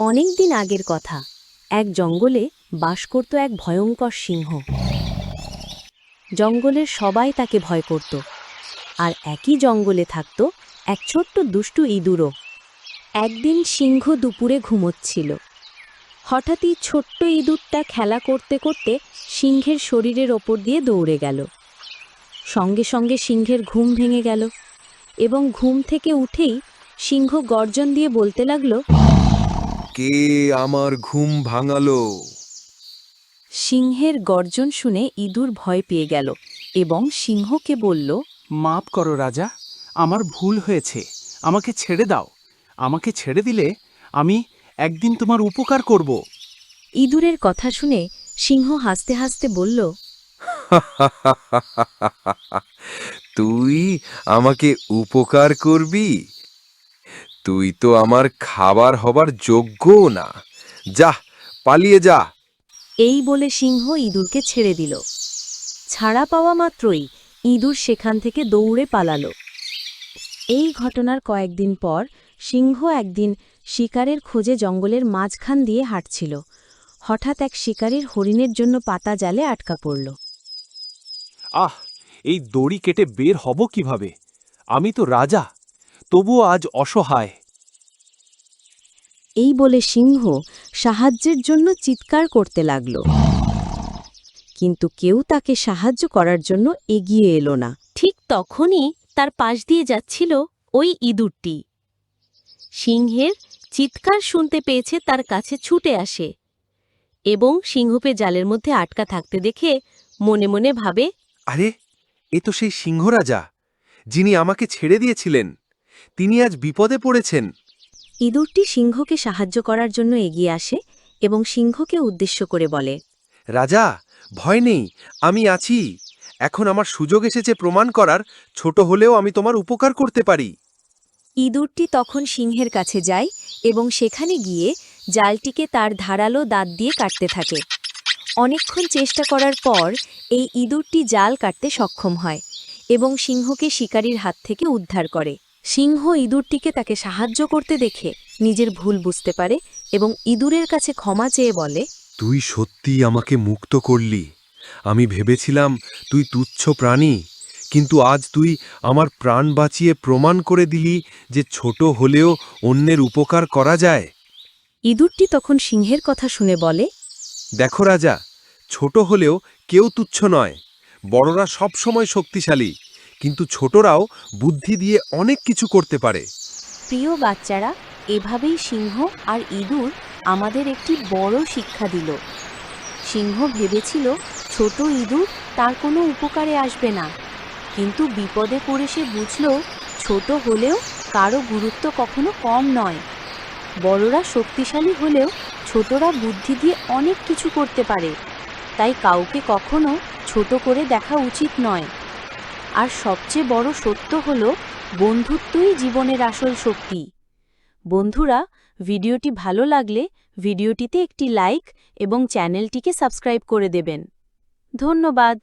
অনেক দিন আগের কথা। এক জঙ্গলে বাস করত এক ভয়ঙ্কর সিংহ। জঙ্গলের সবাই তাকে ভয় করত। আর একই জঙ্গলে থাকত এক ছোট্ট দুষ্টু ইঁদুরও। একদিন সিংহ দুপুরে ঘুমোচ্ছিল। হঠাৎই ছোট্ট ইঁদুরটা খেলা করতে করতে সিংহের শরীরের ওপর দিয়ে দৌড়ে গেল। সঙ্গে সঙ্গে সিংহের ঘুম ভেঙে গেল এবং ঘুম থেকে উঠেই সিংহ গর্জন দিয়ে বলতে লাগল কে আমার ঘুম ভাঙালো? সিংহের গর্জন শুনে ইঁদুর ভয় পেয়ে গেল এবং সিংহকে বলল মাপ করো রাজা আমার ভুল হয়েছে আমাকে ছেড়ে দাও। আমাকে ছেড়ে দিলে আমি একদিন তোমার উপকার করব। ইঁদুরের কথা শুনে সিংহ হাসতে হাসতে বলল তুই আমাকে উপকার করবি? তুই তো আমার খাবার হবার যোগ্যও না। যা পালিয়ে যা। এই বলে সিংহ ইঁদুরকে ছেড়ে দিল। ছাড়া পাওয়া মাত্রই ইঁদুর সেখান থেকে দৌড়ে পালালো। এই ঘটনার কয়েকদিন পর সিংহ একদিন শিকারের খোঁজে জঙ্গলের মাঝখান দিয়ে হাঁটছিল। হঠাৎ এক শিকারীর হরিণের জন্য পাতা জালে আটকা পড়ল। আহ এই দড়ি কেটে বের হব কীভাবে? আমি তো রাজা তবুও আজ অসহায়। এই বলে সিংহ সাহায্যের জন্য চিৎকার করতে লাগল। কিন্তু কেউ তাকে সাহায্য করার জন্য এগিয়ে এলো না। ঠিক তখনই তার পাশ দিয়ে যাচ্ছিল ওই ইঁদুরটি। সিংহের চিৎকার শুনতে পেয়েছে তার কাছে ছুটে আসে এবং সিংহপে জালের মধ্যে আটকা থাকতে দেখে মনে মনে ভাবে, আরে, এ তো সেই সিংহ রাজা যিনি আমাকে ছেড়ে দিয়েছিলেন। তিনি আজ বিপদে পড়েছেন। ইঁদুরটি সিংহকে সাহায্য করার জন্য এগিয়ে আসে এবং সিংহকে উদ্দেশ্য করে বলে রাজা ভয় নেই আমি আছি। এখন আমার সুযোগ এসেছে প্রমাণ করার ছোট হলেও আমি তোমার উপকার করতে পারি। ইঁদুরটি তখন সিংহের কাছে যায় এবং সেখানে গিয়ে জালটিকে তার ধারালো দাঁত দিয়ে কাটতে থাকে। অনেকক্ষণ চেষ্টা করার পর এই ইঁদুরটি জাল কাটতে সক্ষম হয় এবং সিংহকে শিকারীর হাত থেকে উদ্ধার করে। সিংহ ইঁদুরটিকে তাকে সাহায্য করতে দেখে নিজের ভুল বুঝতে পারে এবং ইঁদুরের কাছে ক্ষমা চেয়ে বলে তুই সত্যি আমাকে মুক্ত করলি। আমি ভেবেছিলাম তুই তুচ্ছ প্রাণী কিন্তু আজ তুই আমার প্রাণ বাঁচিয়ে প্রমাণ করে দিলি যে ছোট হলেও অন্যের উপকার করা যায়। ইঁদুরটি তখন সিংহের কথা শুনে বলে দেখো রাজা ছোট হলেও কেউ তুচ্ছ নয় বড়রা সবসময় শক্তিশালী। কিন্তু ছোটরাও বুদ্ধি দিয়ে অনেক কিছু করতে পারে। প্রিয় বাচ্চারা, এভাবেই সিংহ আর ইঁদুর আমাদের একটি বড় শিক্ষা দিল। সিংহ ভেবেছিল, ছোট ইঁদুর তার কোনো উপকারে আসবে না। কিন্তু বিপদে পড়ে সে বুঝল, ছোট হলেও কারও গুরুত্ব কখনো কম নয়। বড়রা শক্তিশালী হলেও ছোটরা বুদ্ধি দিয়ে অনেক কিছু করতে পারে। তাই কাউকে কখনো ছোট করে দেখা উচিত নয়। আর সবচেয়ে বড় সত্য হল বন্ধুত্বই জীবনের আসল শক্তি। বন্ধুরা, ভিডিওটি ভালো লাগলে ভিডিওটিতে একটি লাইক এবং চ্যানেলটিকে সাবস্ক্রাইব করে দেবেন। ধন্যবাদ।